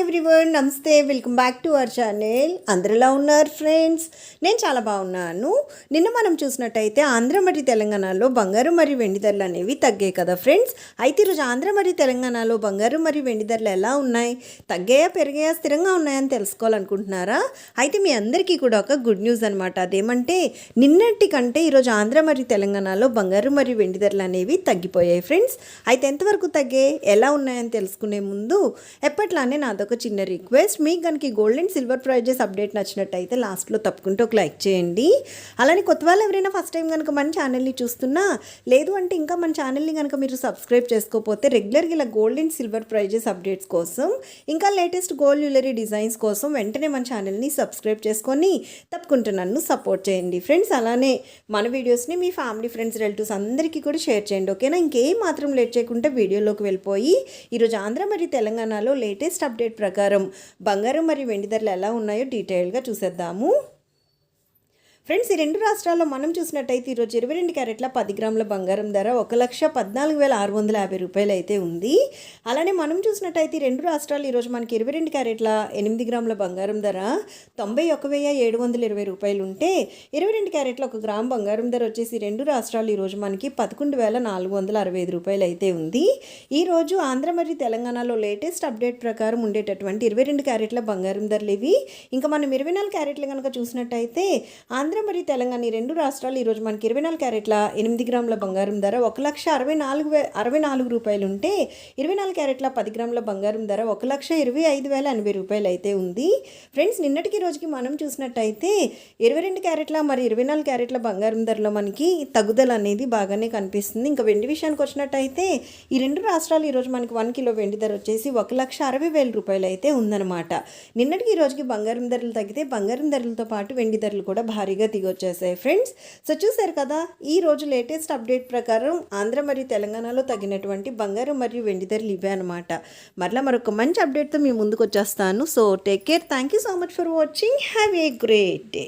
Everyone నమస్తే welcome back to our channel అందరిలా ఉన్నారు ఫ్రెండ్స్ నేను చాలా బాగున్నాను. నిన్న మనం చూసినట్టయితే ఆంధ్ర మరియు తెలంగాణలో బంగారు మరియు వెండి ధరలు అనేవి తగ్గాయి కదా ఫ్రెండ్స్ అయితే ఈరోజు ఆంధ్ర మరియు తెలంగాణలో బంగారు మరియు వెండి ధరలు ఎలా ఉన్నాయి? తగ్గాయా పెరిగాయా స్థిరంగా ఉన్నాయని తెలుసుకోవాలనుకుంటున్నారా? అయితే మీ అందరికీ కూడా ఒక గుడ్ న్యూస్ అనమాట అదేమంటే నిన్నటి కంటే ఈరోజు ఆంధ్ర మరియు తెలంగాణలో బంగారు మరియు వెండి ధరలు అనేవి తగ్గిపోయాయి ఫ్రెండ్స్ అయితే ఎంతవరకు తగ్గాయి ఎలా ఉన్నాయని తెలుసుకునే ముందు ఎప్పట్లానే నాదొక చిన్న రిక్వెస్ట్. మీకు కనుక gold and silver prices update నచ్చినట్టయితే లాస్ట్లో తప్పకుండా ఒక లైక్ చేయండి. అలానే కొత్త వాళ్ళు ఎవరైనా ఫస్ట్ టైం కనుక మన ఛానల్ని చూస్తున్నా లేదు అంటే ఇంకా మన ఛానల్ని కనుక మీరు సబ్స్క్రైబ్ చేసుకోకపోతే రెగ్యులర్గా ఇలా gold and silver prices updates కోసం ఇంకా లేటెస్ట్ గోల్డ్ జ్యువెలరీ డిజైన్స్ కోసం వెంటనే మన ఛానల్ని సబ్స్క్రైబ్ చేసుకొని తప్పకుండా నన్ను సపోర్ట్ చేయండి. ఫ్రెండ్స్ అలానే మన వీడియోస్ని మీ ఫ్యామిలీ ఫ్రెండ్స్ రిలేటివ్స్ అందరికీ కూడా షేర్ చేయండి ఓకేనా? ఇంకేం మాత్రం లేట్ చేయకుండా వీడియోలోకి వెళ్ళిపోయి ఈరోజు ఆంధ్ర మరియు తెలంగాణలో లేటెస్ట్ అప్డేట్ ప్రకారం బంగారం మరియు వెండి ధరలు ఎలా ఉన్నాయో డీటెయిల్గా చూసేద్దాము. ఫ్రెండ్స్ ఈ రెండు రాష్ట్రాల్లో మనం చూసినట్టయితే ఈరోజు ఇరవై రెండు క్యారెట్ల పది గ్రాముల బంగారం ధర ఒక లక్ష పద్నాలుగు వేల ఆరు వందల యాభై రూపాయలు అయితే ఉంది. అలానే మనం చూసినట్టయితే రెండు రాష్ట్రాలు ఈరోజు మనకి ఇరవై రెండు క్యారెట్ల ఎనిమిది గ్రాముల బంగారం ధర తొంభై ఒక వెయ్యి ఏడు వందల ఇరవై రూపాయలు ఉంటే ఇరవై రెండు క్యారెట్ల ఒక గ్రామ్ బంగారం ధర వచ్చేసి రెండు రాష్ట్రాలు ఈరోజు మనకి పదకొండు వేల నాలుగు వందల అరవై ఐదు రూపాయలు అయితే ఉంది. ఈరోజు ఆంధ్ర మరియు తెలంగాణలో లేటెస్ట్ అప్డేట్ ప్రకారం ఉండేటటువంటి ఇరవై రెండు క్యారెట్ల బంగారం ధరలు ఇవి. ఇంకా మనం ఇరవై నాలుగు క్యారెట్లు కనుక చూసినట్టయితే ఆంధ్ర మరియు తెలంగాణ ఈ రెండు రాష్ట్రాలు ఈరోజు మనకి ఇరవై నాలుగు క్యారెట్ల ఎనిమిది గ్రాముల బంగారం ధర ఒక లక్ష అరవై నాలుగు వే అరవై నాలుగు రూపాయలు ఉంటే ఇరవై నాలుగు క్యారెట్ల పది గ్రాముల బంగారం ధర ఒక లక్ష ఇరవై ఐదు వేల ఎనభై రూపాయలు అయితే ఉంది. ఫ్రెండ్స్ నిన్నటికి రోజుకి మనం చూసినట్టయితే ఇరవై రెండు క్యారెట్ల మరి ఇరవై నాలుగు క్యారెట్ల బంగారం ధరలో మనకి తగ్గుదల అనేది బాగానే కనిపిస్తుంది. ఇంకా వెండి విషయానికి వచ్చినట్టయితే ఈ రెండు రాష్ట్రాలు ఈరోజు మనకి వన్ కిలో వెండి ధర వచ్చేసి ఒక లక్ష అరవై వేల రూపాయలు అయితే ఉందన్నమాట. నిన్నటికి ఈ రోజుకి బంగారం ధరలు తగ్గితే బంగారం ధరలతో పాటు వెండి ధరలు కూడా భారీగా దిగొచ్చేసాయి ఫ్రెండ్స్. సో చూసారు కదా ఈ రోజు లేటెస్ట్ అప్డేట్ ప్రకారం ఆంధ్ర మరియు తెలంగాణలో తగినటువంటి బంగారం మరియు వెండి ధరలు ఇవే అనమాట మరలా మరొక మంచి అప్డేట్తో మీ ముందుకు వచ్చేస్తాను so take care thank you so much for watching have a great day